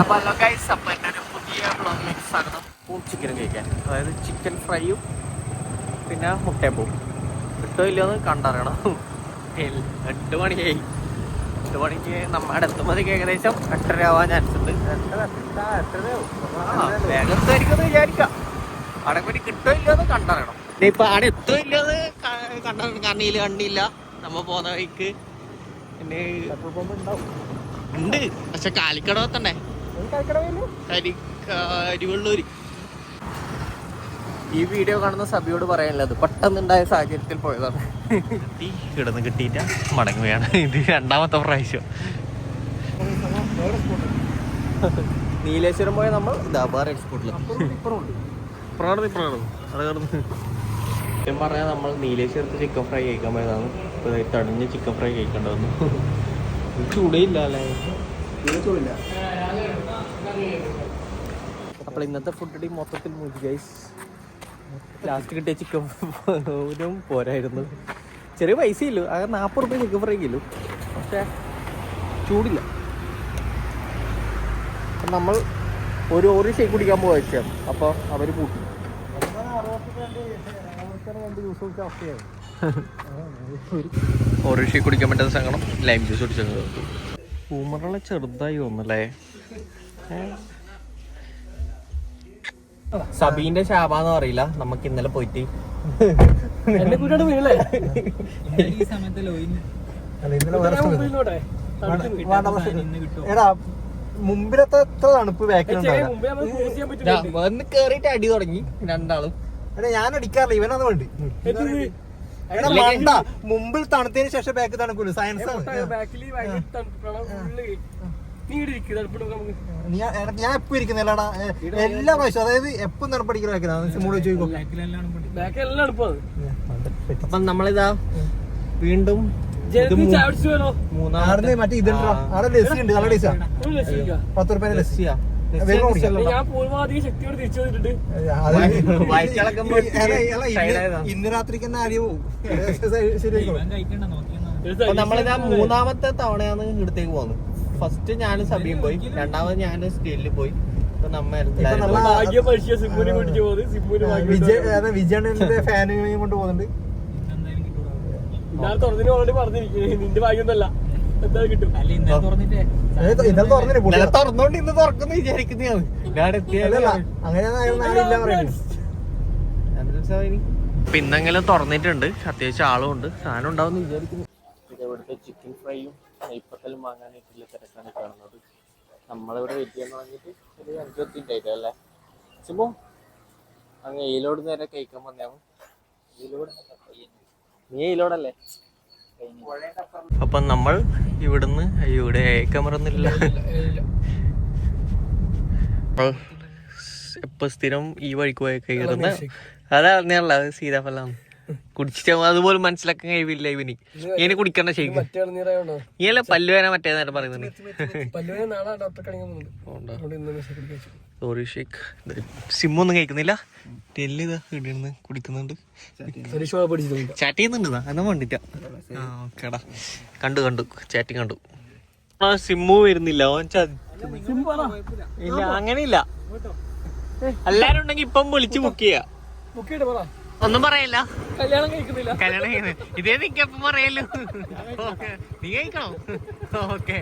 അപ്പൊ hello guys അപ്പൊ എന്റെ ഒരു പുതിയ ബ്ലോഗിലേക്ക് സ്വാഗതം. പൂം ചിക്കനും കഴിക്കാൻ. അതായത് ചിക്കൻ ഫ്രൈയും പിന്നെ മുട്ടയും കിട്ടോ ഇല്ലയോ എന്ന് കണ്ടറിയണം. എട്ട് മണിയായി. എട്ട് മണിക്ക് നമ്മുടെ എത്തുമ്പോഴത്തേക്ക് ഏകദേശം എട്ടര ആവാൻ ചാൻസ് ഉണ്ട്. വേഗത്തായിരിക്കും വിചാരിക്കാം. അവിടെ പോയി കിട്ടോ ഇല്ലയോ എന്ന് കണ്ടറിയണം. ഇപ്പൊ അവിടെ എത്തോ ഇല്ലയോ എന്ന് കാരണം ഇതിൽ കണ്ടില്ല. നമ്മ പോകുന്ന വഴിക്ക്. പിന്നെ ഉണ്ട്. പക്ഷെ കാലിക്കട എത്തണ്ടേ? അരിവള്ളൂര് ഈ വീഡിയോ കാണുന്ന സഭയോട് പറയാനുള്ളത് പെട്ടെന്നുണ്ടായ സാഹചര്യത്തിൽ പോയതാണ്. കിടന്ന് കിട്ടിയിട്ട മടങ്ങുകയാണ്. ഇത് രണ്ടാമത്തെ പ്രാവശ്യം. നീലേശ്വരം പോയ നമ്മൾ ദബാർ സത്യം പറഞ്ഞാൽ നമ്മൾ നീലേശ്വരത്ത് ചിക്കൻ ഫ്രൈ കഴിക്കാൻ പോയതാണ്. ഇപ്പോൾ തടഞ്ഞ് ചിക്കൻ ഫ്രൈ കഴിക്കേണ്ടി വന്നു ചൂടയില്ല അല്ലേ അപ്പോൾ ഇന്നത്തെ ഫുഡ് ഡി മൊത്തത്തിൽ മൂടി ഗൈസ് ലാസ്റ്റ് കിട്ടിയ ചിക്കൻ പോലും പോരായിരുന്നു. ചെറിയ പൈസ ഇല്ലു. ആകെ നാൽപ്പത് റുപ്യ ചിക്കൻ ഫ്രൈ കിലോ. പക്ഷേ ചൂടില്ല. നമ്മൾ ഒരു ഓറി ഷേക്ക് കുടിക്കാൻ പോയ വെച്ചാണ് അപ്പോൾ അവർ കൂട്ടി. ഷേക്ക് കുടിക്കാൻ പറ്റുന്ന സങ്കടം ലൈം ജ്യൂസ് കുടിച്ചത്. ഉമറുള്ള ചെറുതായി തോന്നല്ലേ സബീന്റെ ശാപാന്ന് അറിയില്ല. നമുക്ക് ഇന്നലെ പോയിട്ട്. ഈ സമയത്ത് ലോയിന് എടാ മുമ്പിലത്തെ എത്ര തണുപ്പ് ബാക്കിലുണ്ടാവില്ല ദാ, വന്ന് കേറിയിട്ട് അടി തുടങ്ങി രണ്ടാളും. എടാ ഞാൻ അടിക്കാറില്ല ഇവനാണ് വേണ്ടി. എടാ മണ്ട മുമ്പിൽ തണുത്തതിന് ശേഷം ബാക്ക് തണുക്കൂല സയൻസ് ആണ്. ഞാൻ എപ്പോ ഇരിക്കുന്നില്ലടാ എല്ലാ പ്രാവശ്യം അതായത് എപ്പം ബാക്കിലെല്ലാം അപ്പൊ നമ്മളിതാ വീണ്ടും ഇത് മൂ- മൂന്നാമത്തെ ആടുന്ന് മറ്റേ ഇതുണ്ടോ അവിടെ ലസ്സി ഉണ്ട്? നല്ല ടേസ്റ്റാ പത്ത് റുപ്യ ലസ്സി. ലസ്സിയാ. ഇന്ന് രാത്രിക്ക് തന്നെ ആര്യ നമ്മളിതാ മൂന്നാമത്തെ തവണയാണ് ഇവിടത്തേക്ക് പോകുന്നത്. ഫസ്റ്റ് ഞാൻ സബിയും പോയി. രണ്ടാമത് ഞാൻ സ്റ്റീലിൽ പോയി. വിജയണ്ണന്റെ ഫാനുകളെയും കൊണ്ട് പോകുന്നുണ്ട്. ഞാൻ ഓൾറെഡി പറഞ്ഞിരിക്കുന്നു. നിന്റെ തുറന്നോണ്ട് ഇന്ന് തുറക്കുന്നു വിചാരിക്കുന്നതാണ്. ഇന്നെങ്കിലും തുറന്നിട്ടുണ്ട്. അത്യാവശ്യം ആളും ഉണ്ട്. സാധനം ഉണ്ടാവും വിചാരിക്കുന്നു. ഇവിടുത്തെ ചിക്കൻ ഫ്രൈയും നെയ്പ്പത്തലും വാങ്ങാനായിട്ടുള്ള തിരക്കാണ് കാണുന്നത്. നമ്മളിവിടെ വെയിറ്റ് ചെയ്യാൻ തുടങ്ങിയിട്ട് ഒരു അഞ്ചു പത്തിന്റെ അല്ലേ? സിമോ അങ്ങ് എയിലോട് നേരെ കഴിക്കാൻ വന്നാവും നീ എയിലോടല്ലേ അപ്പം നമ്മൾ ഇവിടുന്ന് ഇവിടെ ക്യാമറ ഒന്നുമില്ല നമ്മൾ ഇപ്പൊ സ്ഥിരം ഈ വഴിക്ക് പോയ കയറുന്ന അതാ അറിഞ്ഞല്ല അത് സീതാഫലാണ് കുടിച്ചിട്ട് അതുപോലും മനസ്സിലാക്കാൻ കഴിവില്ല ഇവന്. ഇങ്ങനെ കുടിക്കണ്ട ശരിക്കും. ഇങ്ങനെ പല്ലുവേന മറ്റേ നേരം പറയുന്നുണ്ട് പല്ലുവിനെ നാളെ ഡോക്ടറെ കളിക്കാൻ പോകുന്നുണ്ട്. അതുകൊണ്ട് ഇന്ന് മെസ്സേജ് കുടിക്കാൻ സോറി ഷേക്ക് സിമ്മൊന്നും കഴിക്കുന്നില്ല. ടെല്ല് ഇതാ ഇടിന്ന് കുടിക്കുന്നുണ്ട്. ചാറ്റ് ചെയ്യുന്നുണ്ട് എന്നാ വേണ്ടിട്ട? ആ ഓക്കേടാ. കണ്ടു കണ്ടു. ചാറ്റിങ് കണ്ടു. ആ സിമ്മു വരുന്നില്ല. ഓൻ ഇല്ല അങ്ങനെയില്ല. എല്ലാരും ഉണ്ടെങ്കി ഇപ്പം വിളിച്ച് ബുക്ക് ചെയ്യാ. ഒന്നും പറയില്ല. കല്യാണം കഴിക്കുന്നില്ല. കല്യാണം കഴിക്കുന്നില്ല. ഇതേ നിക്കപ്പം പറയല്ലോ. നീ കഴിക്കണോ? ഓക്കെ.